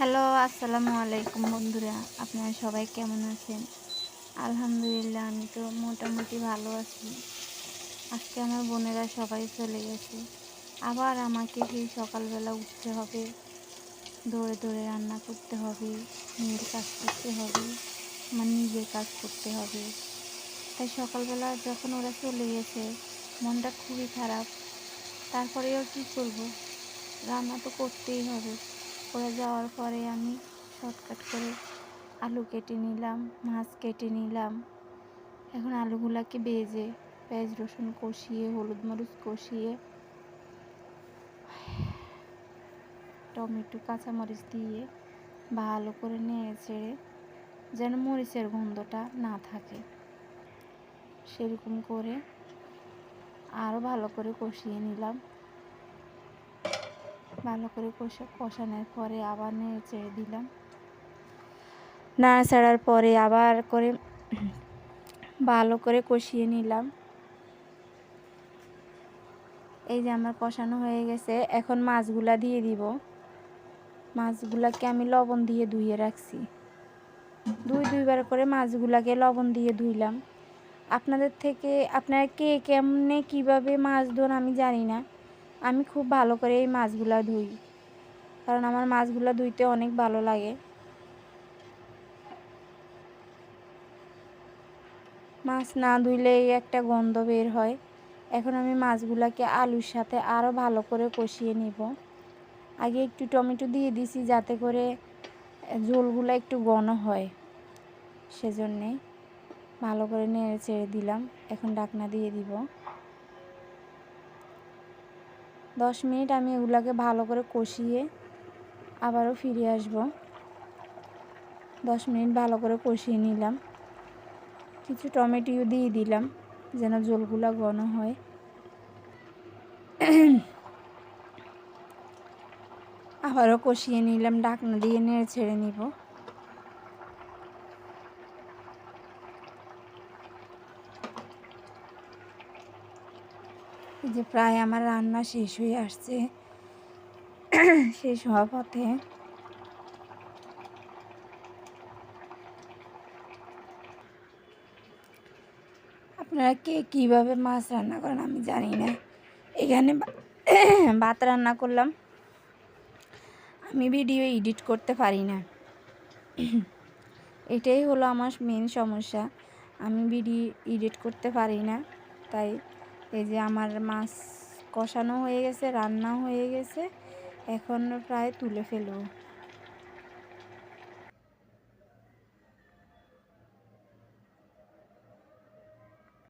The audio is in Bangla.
হ্যালো, আসসালামু আলাইকুম বন্ধুরা। আপনারা সবাই কেমন আছেন? আলহামদুলিল্লাহ, আমি তো মোটামুটি ভালো আছি। আজকে আমার বোনেরা সবাই চলে গেছে। আবার আমাকে সেই সকালবেলা উঠতে হবে, দৌড়ে দৌড়ে রান্না করতে হবে মেয়ের কাজ করতে হবে, আমার নিজের কাজ করতে হবে। তাই সকালবেলা যখন ওরা চলে গেছে, মনটা খুবই খারাপ। তারপরেও কী করব? রান্না তো করতেই হবে। ওরা যাওয়ার পরে আমি শর্টকাট করে আলু কেটে নিলাম, মাছ কেটে নিলাম। এখন আলুগুলাকে বেজে পেঁয়াজ, রসুন কষিয়ে, হলুদ মরিচ কষিয়ে, টমেটো, কাঁচামরিচ দিয়ে ভালো করে নেড়ে ছেড়ে যেন মরিচের গন্ধটা না থাকে, সেরকম করে আরও ভালো করে কষিয়ে নিলাম। ভালো করে কষে, কষানোর পরে আবার নেড়ে দিলাম। নাড়া ছাড়ার পরে আবার করে ভালো করে কষিয়ে নিলাম। এই যে আমার কষানো হয়ে গেছে, এখন মাছগুলা দিয়ে দিব। মাছগুলাকে আমি লবণ দিয়ে ধুয়ে রাখছি। দুই, দুইবার করে মাছগুলাকে লবণ দিয়ে ধুইলাম। আপনাদের থেকে, আপনারা কে, কেমনে, কীভাবে মাছ ধোন আমি জানি না। আমি খুব ভালো করে এই মাছগুলা ধুই। কারণ আমার মাছগুলা ধুইতে অনেক ভালো লাগে। মাছ না ধুইলেই একটা গন্ধ বের হয়। এখন আমি মাছগুলাকে আলুর সাথে আরও ভালো করে কষিয়ে নিব। আগে একটু টমেটো দিয়ে দিছি যাতে করে ঝোলগুলো একটু ঘন হয়। সেজন্যে ভালো করে নেড়ে ছেড়ে দিলাম। এখন ডাকনা দিয়ে দিব। দশ মিনিট আমি এগুলাকে ভালো করে কষিয়ে আবারও ফিরে আসব। দশ মিনিট ভালো করে কষিয়ে নিলাম। কিছু টমেটোও দিয়ে দিলাম যেন জলগুলা ঘন হয়। আবারও কষিয়ে নিলাম ডাকনা দিয়ে নেড়ে ছেড়ে নিব। যে প্রায় আমার রান্না শেষ হয়ে আসছে, শেষ হওয়ার পথে। আপনারা কে কীভাবে মাছ রান্না করেন আমি জানি না। এখানে ভাত রান্না করলাম। আমি ভিডিও এডিট করতে পারি না। এটাই হলো আমার মেন সমস্যা। আমি ভিডিও এডিট করতে পারি না, তাই এই যে আমার মাছ কষানো হয়ে গেছে রান্না হয়ে গেছে। এখন প্রায় তুলে ফেলব।